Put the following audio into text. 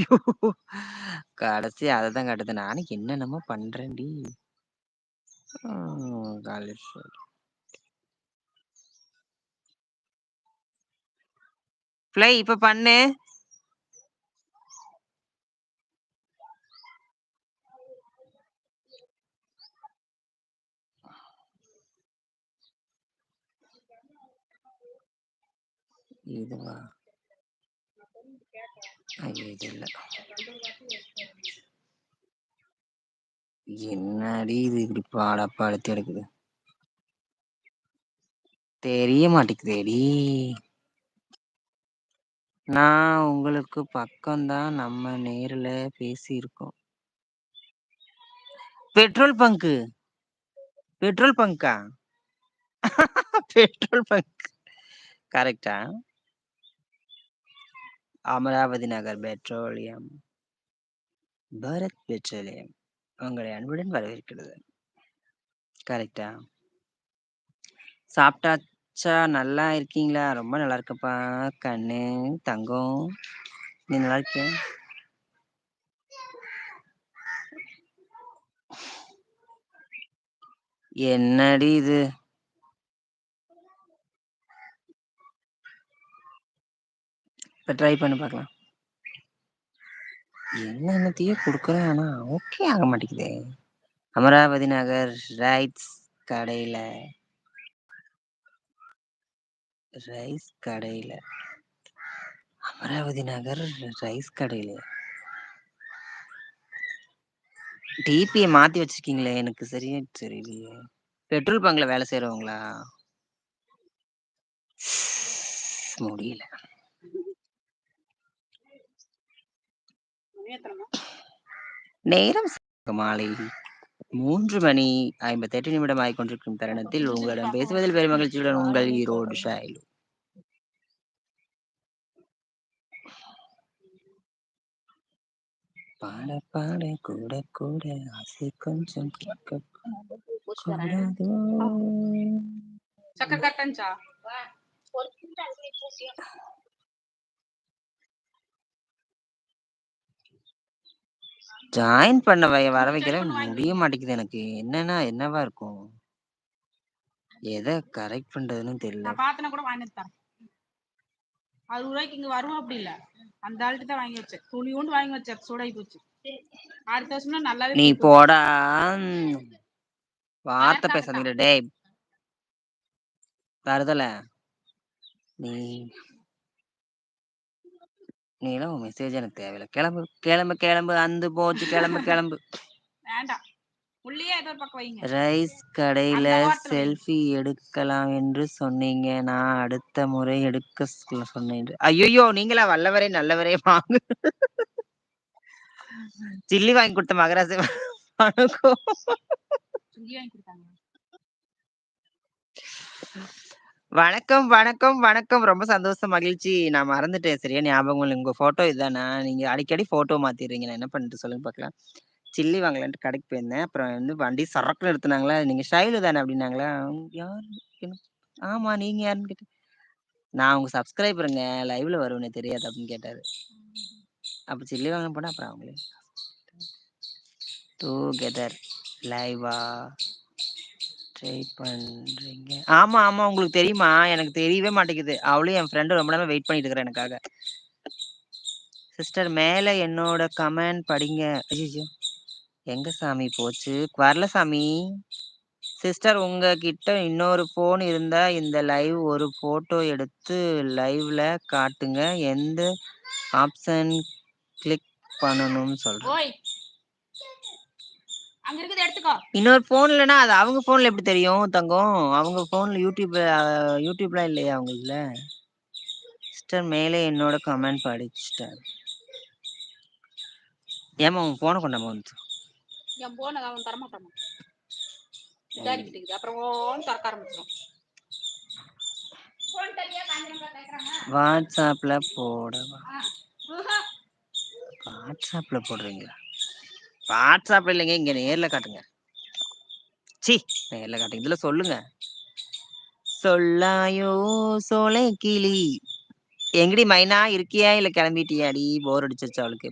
ஐயோ! கடைசி அததான் காட்டுது. நானும் என்னென்னமோ பண்றேன்டி. ம். காலேஸ்வரி. ப்ளை இப்ப பண்ணு. இதுவா? ஐயோ! இது இல்ல. என்னடி இது இப்படி பாடா எடுக்குது? தெரிய மாட்டேங்குதேடி. நான் உங்களுக்கு பக்கம்தான் நம்ம நேர்ல பேசியிருக்கோம். Petrol bunk. Petrol பங்க்கா? Petrol bunk. கரெக்டா அமராவதி நகர் பெட்ரோலியம். பாரத் பெட்ரோலியம். உங்களை அன்புடன் வரவேற்கிறது. கரெக்டா சாப்பிட்டாச்சா? நல்லா இருக்கீங்களா? ரொம்ப நல்லா இருக்கப்பா கண்ணு, தங்கம். நீ நல்லா இருக்கியா? என்னடி இது? இப்போ ட்ரை பண்ணி பார்க்கலாம். என்னென்னத்தையோ கொடுக்குறேன் ஆனா ஓகே ஆக மாட்டேங்குதே. அமராவதி நகர் ரைட்ஸ் கடையில. ரைஸ் கடையில. அமராவதி நகர் ரைஸ் கடையில் டிபியை மாத்தி வச்சிருக்கீங்களே! எனக்கு சரியா தெரியலையே. பெட்ரோல் பங்க்ல வேலை செய்யறவங்களா முடியல. நேரம் மாலை 3 மணி 58 நிமிடம் ஆகிக் கொண்டிருக்கும் தருணத்தில் உங்களிடம் பேசுவதில் பெருமகிழ்ச்சியுடன் உங்கள் ஈரோடு ஷைலு. பாட பாட கூட கூட ஆசை கொஞ்சம் கேட்க கூடாதோ? ஜாயின் பண்ண வை வர வைக்கிறேன் முடிய மாட்டேங்குது எனக்கு. என்னன்னா என்னவா இருக்கும்? எத கரெக்ட் பண்றதுன்னு தெரியல. நான் பார்த்தனா கூட வாங்கி தரேன் அறுபது ரூபாய்க்கு இங்க வரும் அப்படி இல்ல அந்த ஆள்கிட்ட தான் வாங்கி வச்சேன் துணி ஒன்று வாங்கி வச்சேன் சூடாகி போச்சு அடுத்த வருஷம்னா நல்லாவே நீ. போடா. வார்த்தை பேசாதீங்க டேய். தருதல. நீ நீலாம் மெசேஜ் எனக்கு தேவையில்ல. கிளம்பு கிளம்பு கிளம்பு அந்து போச்சு கிளம்பு கிளம்பு. வேண்டாம் ரைஸ் கடையில. செல்ஃபி எடுக்கலாம் என்று சொன்னீங்க. நான் அடுத்த முறை எடுக்க சொன்னேன். ஐய்யய்யோ! நீங்களா வல்லவரே நல்லவரே வாங்க. சில்லி வாங்கி கொடுத்த மகராசி வணக்கம். வணக்கம், வணக்கம், வணக்கம். ரொம்ப சந்தோஷம், மகிழ்ச்சி. நான் மறந்துட்டேன். சரியா ஞாபகம் இல்லை உங்க ஃபோட்டோ இதானா? நீங்க அடிக்கடி ஃபோட்டோ மாத்திடுறீங்க நான் என்ன பண்ணிட்டு சொல்லுங்க பார்க்கலாம். சில்லி வாங்கலான்ட்டு கடைக்கு போயிருந்தேன். அப்புறம் வந்து வண்டி சரக்குன்னு நிறுத்துனாங்களா, "நீங்க ஷைலு தானே?" அப்படின்னாங்களா. யார்? ஆமா. நீங்க யாருன்னு கேட்டேன். "நான் உங்க சப்ஸ்கிரைபருங்க. லைவ்ல வருவேன்னு தெரியாது" அப்படின்னு கேட்டாரு. அப்ப சில்லி வாங்க போனா அப்புறம் அவங்களே டுகெதர் லைவா ட்ரை பண்றீங்க. ஆமா, ஆமா. உங்களுக்கு தெரியுமா? எனக்கு தெரியவே மாட்டேங்குது. அவளும் என் ஃப்ரெண்டும் ரொம்ப நேரம் வெயிட் பண்ணிட்டு இருக்கிறேன் எனக்காக. சிஸ்டர் மேல என்னோட கமெண்ட் படிங்க. ஐய்யய்யோ! எங்க சாமி போச்சு? வரல சாமி. சிஸ்டர் உங்ககிட்ட இன்னொரு ஃபோன் இருந்தா இந்த லைவ் ஒரு ஃபோட்டோ எடுத்து லைவ்ல காட்டுங்க. எந்த ஆப்ஷன் கிளிக் பண்ணணும்னு சொல்றேன். அங்க இருக்குது எடுத்துக்கோ இன்னொரு ஃபோன் இல்லன்னா, அது அவங்க ஃபோன்ல எப்படி தெரியும் தங்கம்? அவங்க ஃபோன்ல யூடியூப் யூடியூப்லாம் இல்லையா அவங்கள்துல? சிஸ்டர் மேலே என்னோட கமெண்ட் படிச்சுட்டேன். ஏம்மா உன் ஃபோன கொண்டாம்மா வந்து. என் போன அவன் தரமாட்டான் விசாரிக்கிட்டு அப்புறம் ஓன்னு திறக்க ஆரம்பிச்சிடும் வாட்ஸ்அப்ல போடவா? வாட்ஸ்அப்ல போடுறீங்களா? வாட்ஸ்அப்ல இல்லைங்க. இங்க நேர்ல காட்டுங்க. ச்சீ! நேர்ல காட்டுங்க. இதுல சொல்லுங்க. சொல்லாயோ சோலை கிளி. எங்கடி மைனா இருக்கியா? இல்ல கிளம்பிட்டியாடி? போர் அடிச்சிருச்சு அவளுக்கு.